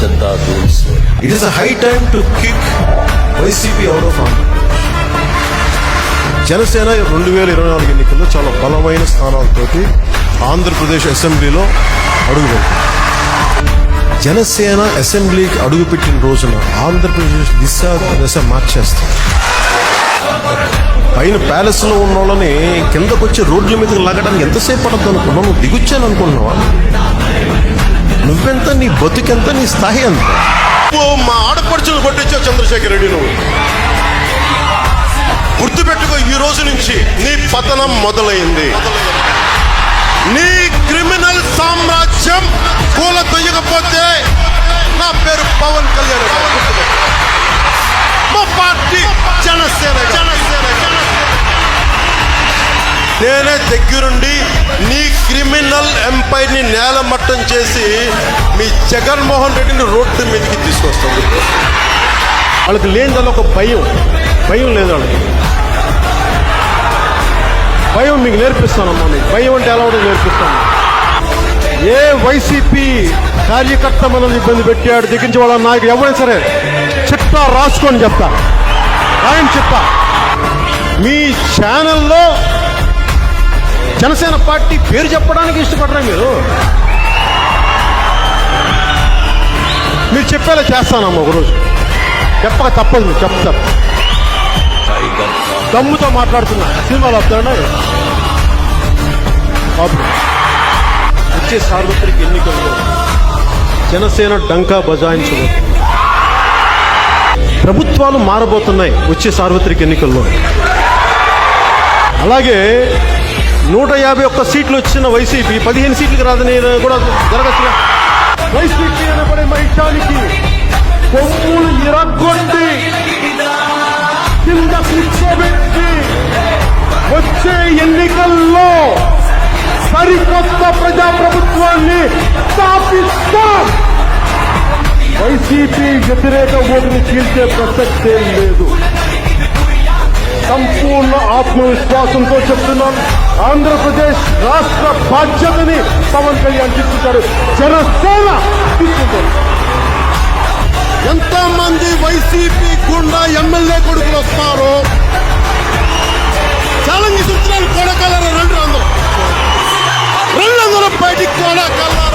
Janata rules it is high time to kick YCP out of Janasena రెండు వేల ఇరవై నాలుగు ఎన్నికల్లో చాలా బలమైన స్థానాలతో ఆంధ్రప్రదేశ్ అసెంబ్లీలో అడుగుపెట్టింది. జనసేన అసెంబ్లీకి అడుగుపెట్టిన రోజున ఆంధ్రప్రదేశ్ దిశ దశ మార్చేస్తారు పైన ప్యాలెస్లో ఉన్న వాళ్ళని కిందకొచ్చి రోడ్ల మీదకి లాగడానికి ఎంతసేపు పడద్దు అనుకున్నావు? దిగుచ్చాను అనుకున్నావా నువ్వెంత నీ బతుకెంత నీ స్థాయి ఎంత? మా ఆడపడుచులు కొట్టించావు చంద్రశేఖర్ రెడ్డి నువ్వు. గుర్తుపెట్టుకో ఈ రోజు నుంచి నీ పతనం మొదలైంది. నీ క్రిమినల్ సామ్రాజ్యం కూల తొయ్యకపోతే నా పేరు పవన్ కళ్యాణ్ మా పార్టీ జనసేన జనసేన నేనే దగ్గరుండి నీ క్రిమినల్ ఎంపైర్ని మట్టం చేసి మీ జగన్మోహన్ రెడ్డిని రోడ్డు మీదకి తీసుకొస్తాను వాళ్ళకి లేనిదల్ల ఒక భయం. భయం లేదు వాళ్ళకి. భయం మీకు నేర్పిస్తానమ్మా మీకు. భయం అంటే ఎలా ఉండదు నేర్పిస్తాను. ఏ వైసీపీ కార్యకర్త మనల్ని ఇబ్బంది పెట్టాడు దిగించే వాళ్ళ నాయకుడు ఎవరైనా సరే చెప్తా రాసుకొని చెప్తా. ఆయన చెప్తా. మీ ఛానల్లో జనసేన పార్టీ పేరు చెప్పడానికి ఇష్టపడరా మీరు? మీరు చెప్పేలా చేస్తానమ్మా ఒకరోజు. చెప్పక తప్పదు మీరు చెప్తారు దమ్ముతో మాట్లాడుతున్నా. సినిమాలు వస్తాడా? వచ్చే సార్వత్రిక ఎన్నికల్లో జనసేన డంకా బజాయించబోతుంది ప్రభుత్వాలు మారబోతున్నాయి వచ్చే సార్వత్రిక ఎన్నికల్లో. అలాగే నూట యాభై ఒక్క సీట్లు వచ్చిన వైసీపీ పదిహేను సీట్లకు రాదని కూడా జరగచ్చుగా వైసీపీ అనబడే మైటానికి కొమ్ములు ఇరగొట్టి కింద కూర్చోబెట్టి వచ్చే ఎన్నికల్లో సరికొత్త ప్రజాప్రభుత్వాన్ని స్థాపిస్తాం. వైసీపీ వ్యతిరేక ఓటుని చీల్చే ప్రసక్తే లేదు. సంపూర్ణ ఆత్మవిశ్వాసంతో చెప్తున్నాను. ఆంధ్రప్రదేశ్ రాష్ట్ర బాధ్యతని పవన్ కళ్యాణ్ తీసుకుంటారు జనసేన తీసుకుంటారు ఎంతమంది వైసీపీ గుండా ఎమ్మెల్యే కొడుకులు వస్తారు. ఛాలెంజ్ ఇస్తున్నాను కొడకలరా రెండు అందరూ రెండు బయటికి కొడకల్లా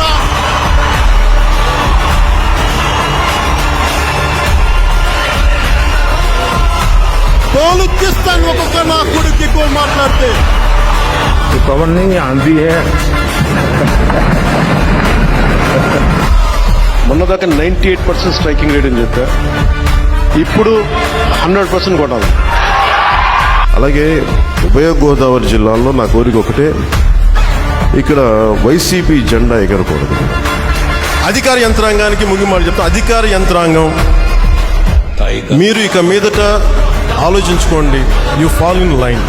తోలుక్కిస్తాను ఒక్కొక్క నా కొడుకు ఎక్కువ మాట్లాడితే. పవన్ అంది మొన్నదాకా ninety eight percent striking rate అని చెప్పా. ఇప్పుడు హండ్రెడ్ పర్సెంట్ కొట్టాలి. అలాగే ఉభయ గోదావరి జిల్లాలో నా కోరిక ఒకటే. ఇక్కడ వైసీపీ జెండా ఎగరకూడదు. అధికార యంత్రాంగానికి ముగింపు చెప్తా. అధికార యంత్రాంగం. మీరు ఇక మీదట ఆలోచించుకోండి. యు ఫాల్ ఇన్ లైన్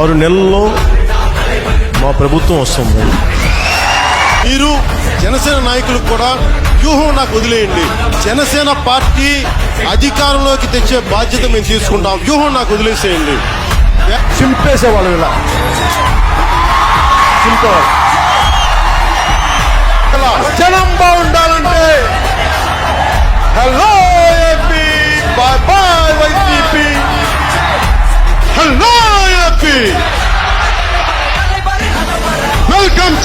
ఆరు నెలల్లో మా ప్రభుత్వం వస్తుంది. మీరు జనసేన నాయకులకు కూడా వ్యూహం నాకు వదిలేయండి. జనసేన పార్టీ అధికారంలోకి తెచ్చే బాధ్యత మేము తీసుకుంటాం. వ్యూహం నాకు వదిలేసేయండి. చింపేసేవాళ్ళు ఇలా. చింపేవాళ్ళు. జనం బాగుండాలంటే హలో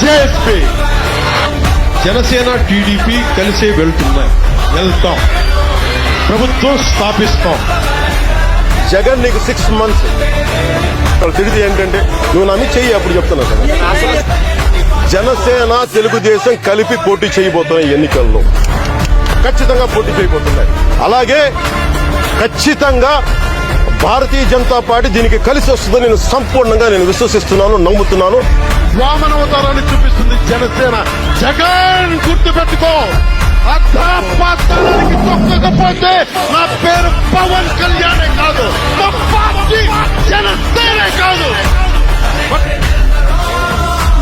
జేఎస్పీ. జనసేన టీడీపీ కలిసే వెళ్తున్నాయి. వెళ్తాం. ప్రభుత్వం స్థాపిస్తాం. జగన్ నీకు సిక్స్ మంత్స్ తిరిగి ఏంటంటే నువ్వు నమ్మి చెయ్యి అప్పుడు చెప్తున్నా కదా. జనసేన తెలుగుదేశం కలిపి పోటీ చేయబోతున్నాయి ఎన్నికల్లో. ఖచ్చితంగా పోటీ చేయబోతున్నాయి. అలాగే ఖచ్చితంగా భారతీయ జనతా పార్టీ దీనికి కలిసి వస్తుందని నేను సంపూర్ణంగా నేను విశ్వసిస్తున్నాను నమ్ముతున్నాను. వామనవతారాన్ని చూపిస్తుంది జనసేన. జగన్ గుర్తు పెట్టుకో అర్ధపాతానికి తొక్కకపోతే నా పేరు పవన్ కళ్యాణే కాదు. మా పార్టీ జనసేనే కాదు.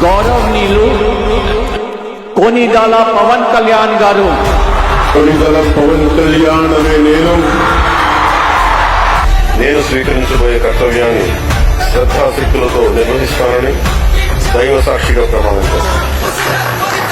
గౌరవనీయులు కోనిదాల పవన్ కళ్యాణ్ గారు. కొనిదల పవన్ కళ్యాణ్ అనే నేను నేను స్వీకరించబోయే కర్తవ్యాన్ని శ్రద్ధాశక్తులతో నిర్వహిస్తానని దైవ సాక్షిగా ప్రమాణం చేస్తాను.